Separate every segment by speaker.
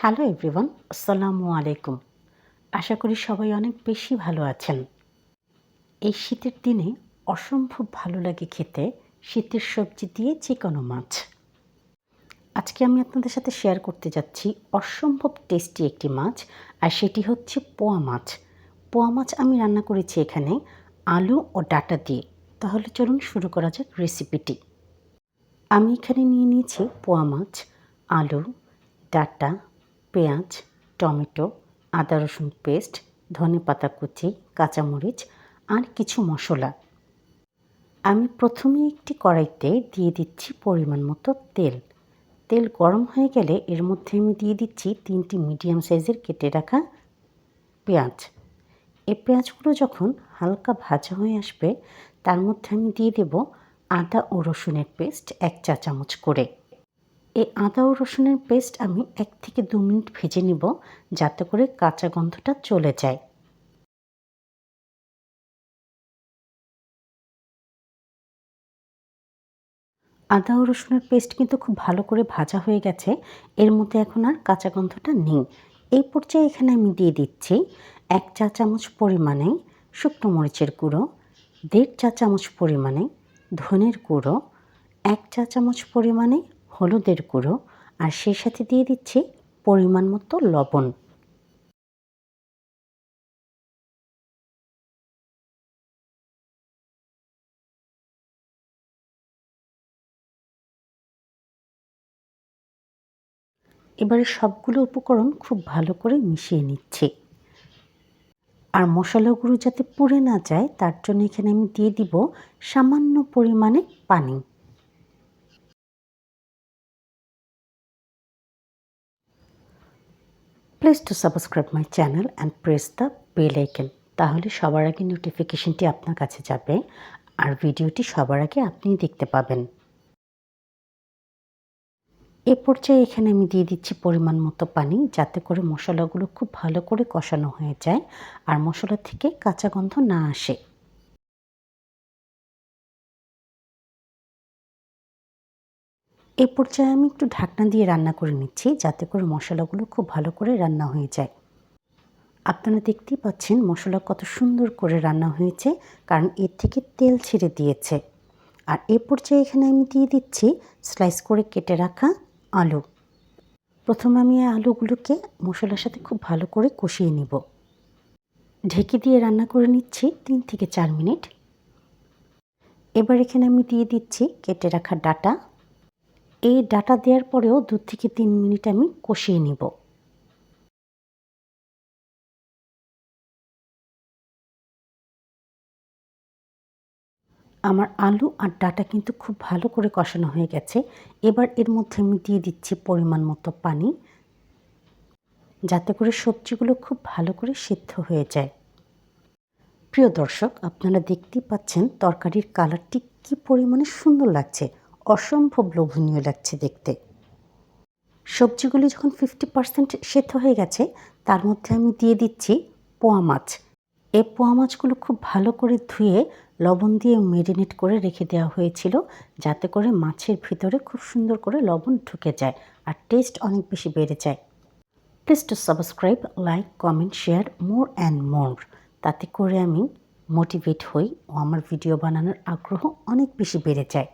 Speaker 1: Hello everyone আসসালামু আলাইকুম আশা করি সবাই অনেক বেশি ভালো আছেন। এই শীতের দিনে অসম্ভব ভালো লাগে খেতে, শীতের সবজি দিয়ে যে কোনো মাছ। আজকে আমি আপনাদের সাথে শেয়ার করতে যাচ্ছি অসম্ভব টেস্টি একটি মাছ, আর সেটি হচ্ছে পোয়া মাছ। পোয়া মাছ আমি রান্না করেছি এখানে আলু ও ডাটা দিয়ে। তাহলে চলুন শুরু করা যাক রেসিপিটি আমি এখানে নিয়ে নিয়েছি পোয়া মাছ, আলু, ডাটা পেঁয়াজ, টমেটো, আদা রসুন পেস্ট, ধনে পাতা কুচি, কাঁচামরিচ আর কিছু মশলা। আমি প্রথমে একটি কড়াইতে দিয়ে দিচ্ছি পরিমাণ মতো তেল। তেল গরম হয়ে গেলে এর মধ্যে আমি দিয়ে দিচ্ছি তিনটি মিডিয়াম সাইজের কেটে রাখা পেঁয়াজ। এই পেঁয়াজগুলো যখন হালকা ভাজা হয়ে আসবে, তার মধ্যে আমি দিয়ে দেব আদা ও রসুনের পেস্ট এক চা চামচ করে। এই আদা ও রসুনের পেস্ট আমি এক থেকে দু মিনিট ভেজে নিব, যাতে করে কাঁচা গন্ধটা চলে যায়। আদা ও রসুনের পেস্ট কিন্তু খুব ভালো করে ভাজা হয়ে গেছে, এর মধ্যে এখন আর কাঁচা গন্ধটা নেই। এই পর্যায়ে এখানে আমি দিয়ে দিচ্ছি এক চা চামচ পরিমাণে শুকনো মরিচের গুঁড়ো, দেড় চা চামচ পরিমাণে ধনের গুঁড়ো, এক চা চামচ পরিমাণে হলুদের গুঁড়ো আর সেই সাথে দিয়ে দিচ্ছি পরিমাণ মতো লবণ। এবারে সবগুলো উপকরণ খুব ভালো করে মিশিয়ে নিচ্ছি। আর মশলাগুলো যাতে পুড়ে না যায়, তার জন্য এখানে আমি দিয়ে দিব সামান্য পরিমাণে পানি। Please to subscribe my channel and press the bell icon তাহলে সবার আগে নোটিফিকেশনটি আপনার কাছে যাবে আর ভিডিওটি সবার আগে আপনি দেখতে পাবেন। এ পর্যায়ে এখানে আমি দিয়ে দিচ্ছি পরিমাণ মতো পানি যাতে করে মশলাগুলো খুব ভালো করে কষানো হয়ে যায় আর মশলা থেকে কাঁচা গন্ধ না আসে। এই পর্যায়ে আমি একটু ঢাকনা দিয়ে রান্না করে নিচ্ছি, যাতে করে মশলাগুলো খুব ভালো করে রান্না হয়ে যায়। আপনারা দেখতেই পাচ্ছেন মশলা কত সুন্দর করে রান্না হয়েছে, কারণ এর থেকে তেল ছেড়ে দিয়েছে। আর এ পর্যায়ে এখানে আমি দিয়ে দিচ্ছি স্লাইস করে কেটে রাখা আলু। প্রথমে আমি আলুগুলোকে মশলার সাথে খুব ভালো করে কষিয়ে নিব। ঢেকে দিয়ে রান্না করে নিচ্ছি তিন থেকে চার মিনিট। এবার এখানে আমি দিয়ে দিচ্ছি কেটে রাখা ডাটা। এই ডাটা দেওয়ার পরেও দু থেকে তিন মিনিট আমি কষিয়ে নিব। আমার আলু আর ডাটা কিন্তু খুব ভালো করে কষানো হয়ে গেছে। এবার এর মধ্যে আমি দিয়ে দিচ্ছি পরিমাণ মতো পানি, যাতে করে সবজিগুলো খুব ভালো করে সিদ্ধ হয়ে যায়। প্রিয় দর্শক, আপনারা দেখতেই পাচ্ছেন তরকারির কালারটি কী পরিমাণে সুন্দর লাগছে। অসম্ভব লোভনীয় লাগছে দেখতে। সবজিগুলি যখন ফিফটি পার্সেন্ট সেদ্ধ হয়ে গেছে, তার মধ্যে আমি দিয়ে দিচ্ছি পোয়া মাছ। এই পোয়া মাছগুলো খুব ভালো করে ধুয়ে লবণ দিয়ে মেরিনেট করে রেখে দেওয়া হয়েছিল, যাতে করে মাছের ভিতরে খুব সুন্দর করে লবণ ঢুকে যায় আর টেস্ট অনেক বেশি বেড়ে যায়। Please to subscribe like comment share more and more তাতে করে আমি মোটিভেট হই ও আমার ভিডিও বানানোর আগ্রহ অনেক বেশি বেড়ে যায়।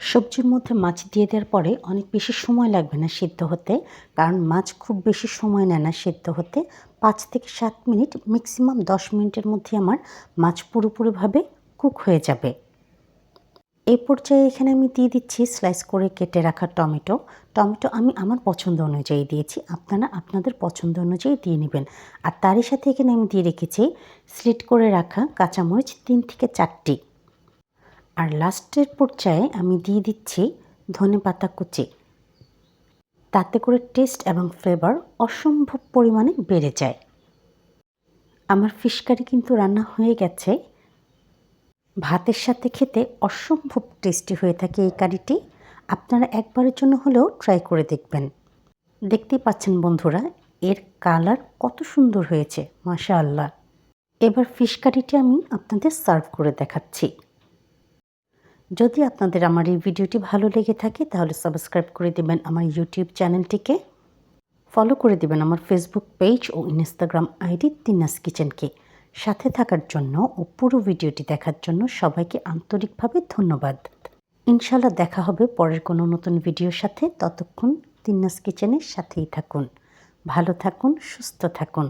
Speaker 1: সবজির মধ্যে মাছ দিয়ে দেওয়ার পরে অনেক বেশি সময় লাগবে না সিদ্ধ হতে, কারণ মাছ খুব বেশি সময় নেয় না সিদ্ধ হতে। পাঁচ থেকে সাত মিনিট ম্যাক্সিমাম দশ মিনিটের মধ্যে আমার মাছ পুরোপুরিভাবে কুক হয়ে যাবে। এই পর্যায়ে এখানে আমি দিয়ে দিচ্ছি স্লাইস করে কেটে রাখা টমেটো। টমেটো আমি আমার পছন্দ অনুযায়ী দিয়েছি, আপনারা আপনাদের পছন্দ অনুযায়ী দিয়ে নেবেন। আর তারই সাথে এখানে আমি দিয়ে রেখেছি স্লিট করে রাখা কাঁচামরিচ তিন থেকে চারটি। আর লাস্টের পর্যায়ে আমি দিয়ে দিচ্ছি ধনে পাতা কুচি। তাতে করে টেস্ট এবং ফ্লেভার অসম্ভব পরিমাণে বেড়ে যায়। আমার ফিশ কারি কিন্তু রান্না হয়ে গেছে। ভাতের সাথে খেতে অসম্ভব টেস্টি হয়ে থাকে এই কারিটি। আপনারা একবারের জন্য হলেও ট্রাই করে দেখবেন। দেখতেই পাচ্ছেন বন্ধুরা, এর কালার কত সুন্দর হয়েছে মাশা আল্লাহ এবার ফিশ কারিটি আমি আপনাদের সার্ভ করে দেখাচ্ছি। যদি আপনাদের আমার এই ভিডিওটি ভালো লেগে থাকে, তাহলে সাবস্ক্রাইব করে দেবেন আমার ইউটিউব চ্যানেলটিকে ফলো করে দেবেন আমার ফেসবুক পেজ ও ইনস্টাগ্রাম আইডি তিনাস কিচেনকে। সাথে থাকার জন্য ও পুরো ভিডিওটি দেখার জন্য সবাইকে আন্তরিকভাবে ধন্যবাদ। ইনশাল্লাহ দেখা হবে পরের কোনো নতুন ভিডিওর সাথে। ততক্ষণ তিন্নাস কিচেনের সাথেই থাকুন। ভালো থাকুন, সুস্থ থাকুন।